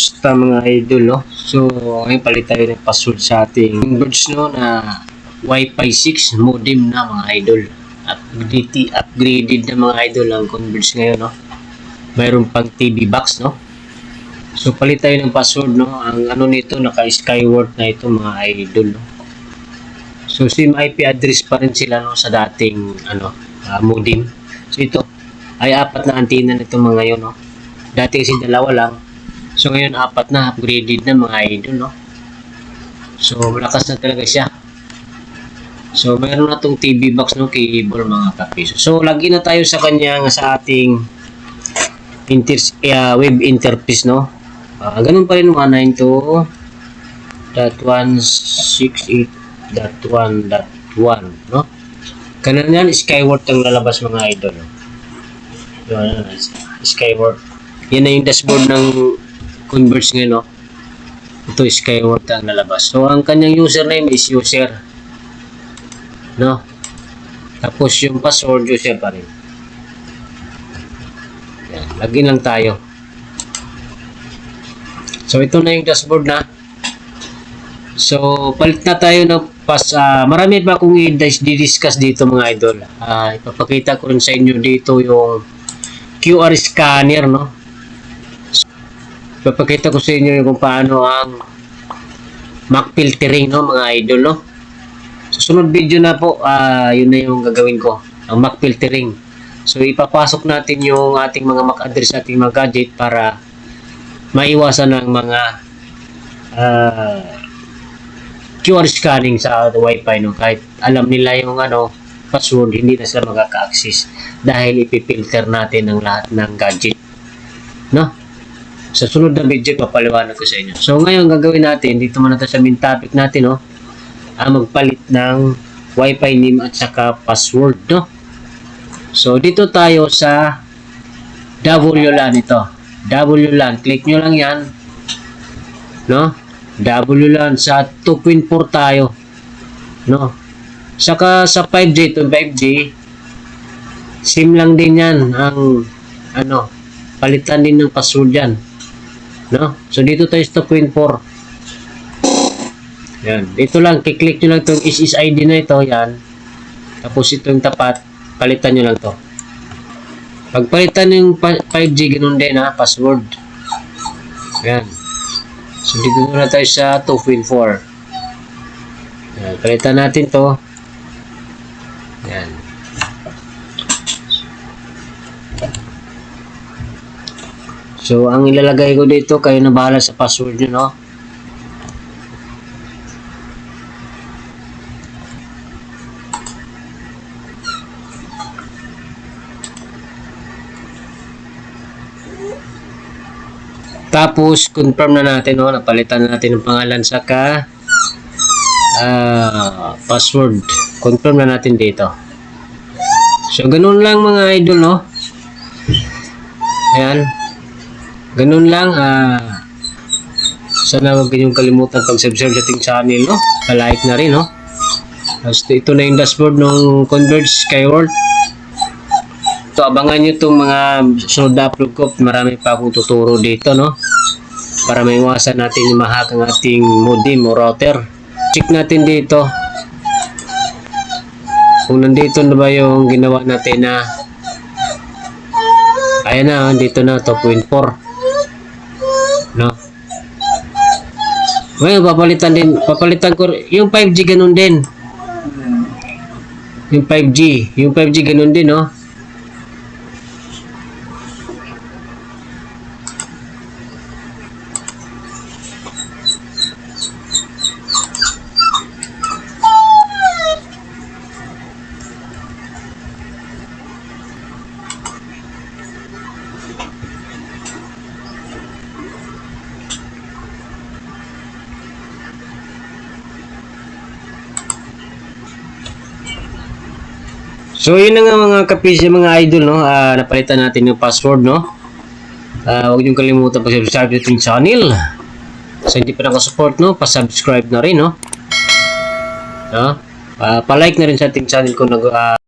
Kamusta mga idol, no? So, ngayon palit tayo ng password sa ating Converge, no, na Wi-Fi 6 modem na mga idol. Upgraded, upgraded na mga idol ang Converge ngayon, no? Mayroon pang TV box, no? So, palit tayo ng password, no? Ang ano nito, naka-skyward na ito mga idol, no? So, same IP address pa rin sila, no, sa dating, ano, ah, modem. So, ito, ay apat na antenna nito mga yun, no? Dati kasi dalawa lang. So ngayon apat na upgraded na mga idol, no? So malakas na talaga siya. So mayroon na tong TV box no cable mga kapiso. So lagi na tayo sa kanya nga sa ating inter uh, web interface no. Ah, ganun pa rin 192.168.1.1 no. Kanan yan skyward ang lalabas mga idol. No? Yun, skyward. Yan na yung dashboard ng Converse ngayon, no? Ito, Skyward ang nalabas. So, ang kanyang username is user. No? Tapos, yung password, user pa rin. Yan. Lagin lang tayo. So, ito na yung dashboard na. So, palit na tayo ng pas. ah, marami pa akong i-discuss dito mga idol. Ah, ipapakita ko rin sa inyo dito yung QR scanner, no? Papakita ko sa inyo kung paano ang Mac filtering no mga idol no. Sa sunod video na po, ah yun na yung gagawin ko, ang Mac filtering. So ipapasok natin yung ating mga MAC address ating mga gadget para maiwasan ng mga ah, QR scanning sa wifi no kahit alam nila yung ano password hindi na sila makaka-access dahil ipipilter natin ang lahat ng gadget no sa sunod na video, papaliwanag ko sa inyo. So, ngayon, gagawin natin, dito muna tayo sa main topic natin, no? Ang magpalit ng Wi-Fi name at saka password, no? So, dito tayo sa WLAN ito. WLAN. Click nyo lang yan. No? WLAN. Sa 2.4 tayo. No? Saka sa 5G, ito 5G, SIM lang din yan. Ang, ano, palitan din ng password yan. No? So, dito tayo sa 2.4. Yan. Dito lang, kiklik nyo lang itong SSID na ito. Yan. Tapos ito yung tapat. Palitan nyo lang to. Pagpalitan yung 5G, ganun din ha, password. Yan. So, dito na tayo sa 2.4. Yan. Palitan natin to. So, ang ilalagay ko dito, kayo na bahala sa password nyo, no? Tapos, confirm na natin, no? Napalitan na natin ang pangalan sa ka ah, password. Confirm na natin dito. So, ganun lang mga idol, no? Ayan. Ganun lang, ah, sana huwag kayong kalimutan pag-subscribe sa ating channel, no? Pa-like na rin, no? Tapos ito na yung dashboard ng Converge Skyward. So, abangan nyo itong mga sunod na upload ko. Marami pa akong tuturo dito, no? Para maiwasan natin yung mahak ang ating modem o router. Check natin dito. Kung nandito na ba yung ginawa natin na Ayan na, dito na, 2.4. Ngayon, papalitan din, papalitan ko, yung 5G ganun din. Yung 5G, yung 5G ganun din, no? So, yun na nga mga kapis, mga idol, no? Ah, napalitan natin yung password, no? Ah, huwag niyong kalimutan pag-subscribe sa ating channel. Sa hindi pa nakasupport, no? Pa-subscribe na rin, no? No? Ah, pa-like na rin sa ating channel kung nag, ah,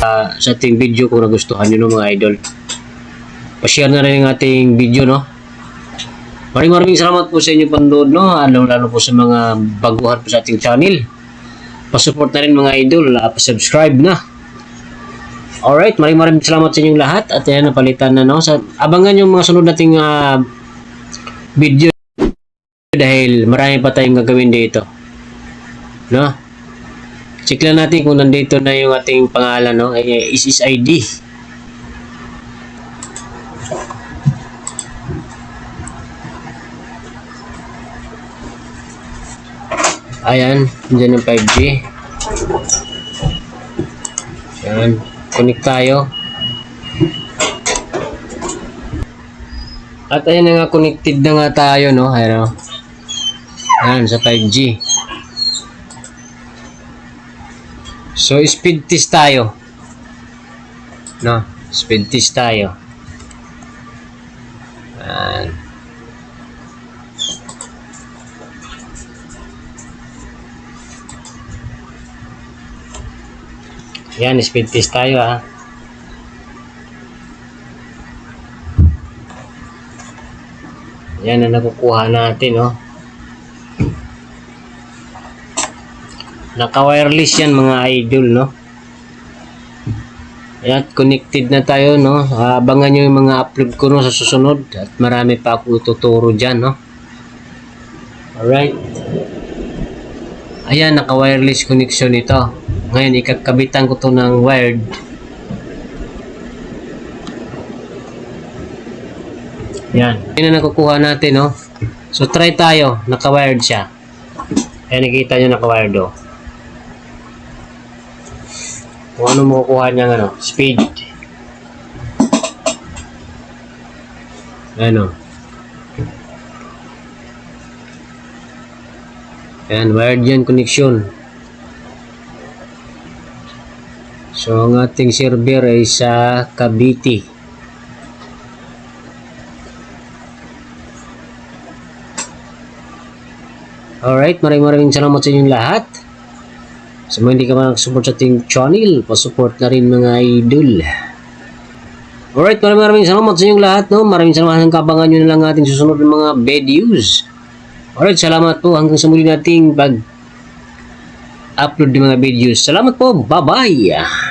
ah, sa ating video kung nagustuhan nyo no, mga idol. Pa-share na rin ang ating video, no? Maraming maraming salamat po sa inyong panonood, no? Lalo, lalo po sa mga baguhan po sa ating channel. Pa-support na rin mga idol, uh, pa-subscribe na. Alright, maraming maraming salamat sa inyong lahat at yan, napalitan na, no? Sa, abangan yung mga sunod nating ah, video dahil marami pa tayong gagawin dito. No? Check lang natin kung nandito na yung ating pangalan, no? Eh, is is ID. Ayan, dyan yung 5G. Ayan, connect tayo. At ayan na nga, connected na nga tayo, no? Ayan? Ayan, sa 5G. So, speed test tayo. No? Speed test tayo. Ayan. Yan, speed test tayo ha. Yan ang nakukuha natin, no? Naka-wireless yan mga idol, no? Ayan, connected na tayo, no? Abangan nyo yung mga upload ko, no, sa susunod. At marami pa ako tuturo dyan, no? Alright. Ayan, naka-wireless connection ito. Ngayon, ikakabitan ko to ng wired. Yan. Yan ang nakukuha natin, no? So, try tayo. Naka-wired siya. Ayan, nakikita nyo naka-wired, oh. Kung ano makukuha niya, ano, speed. Ano. Ayan, wired yan connection. So, ang ating server ay sa Cavite. Alright, maraming maraming salamat sa inyong lahat. Mga hindi ka man support sa ating channel, pa-support na rin mga idol. Alright, maraming maraming salamat sa inyong lahat. No? Maraming salamat ng kabangan nyo na lang ating susunod ng mga videos. Alright, salamat po hanggang sa muli nating pag upload ng mga videos. Salamat po. Bye-bye.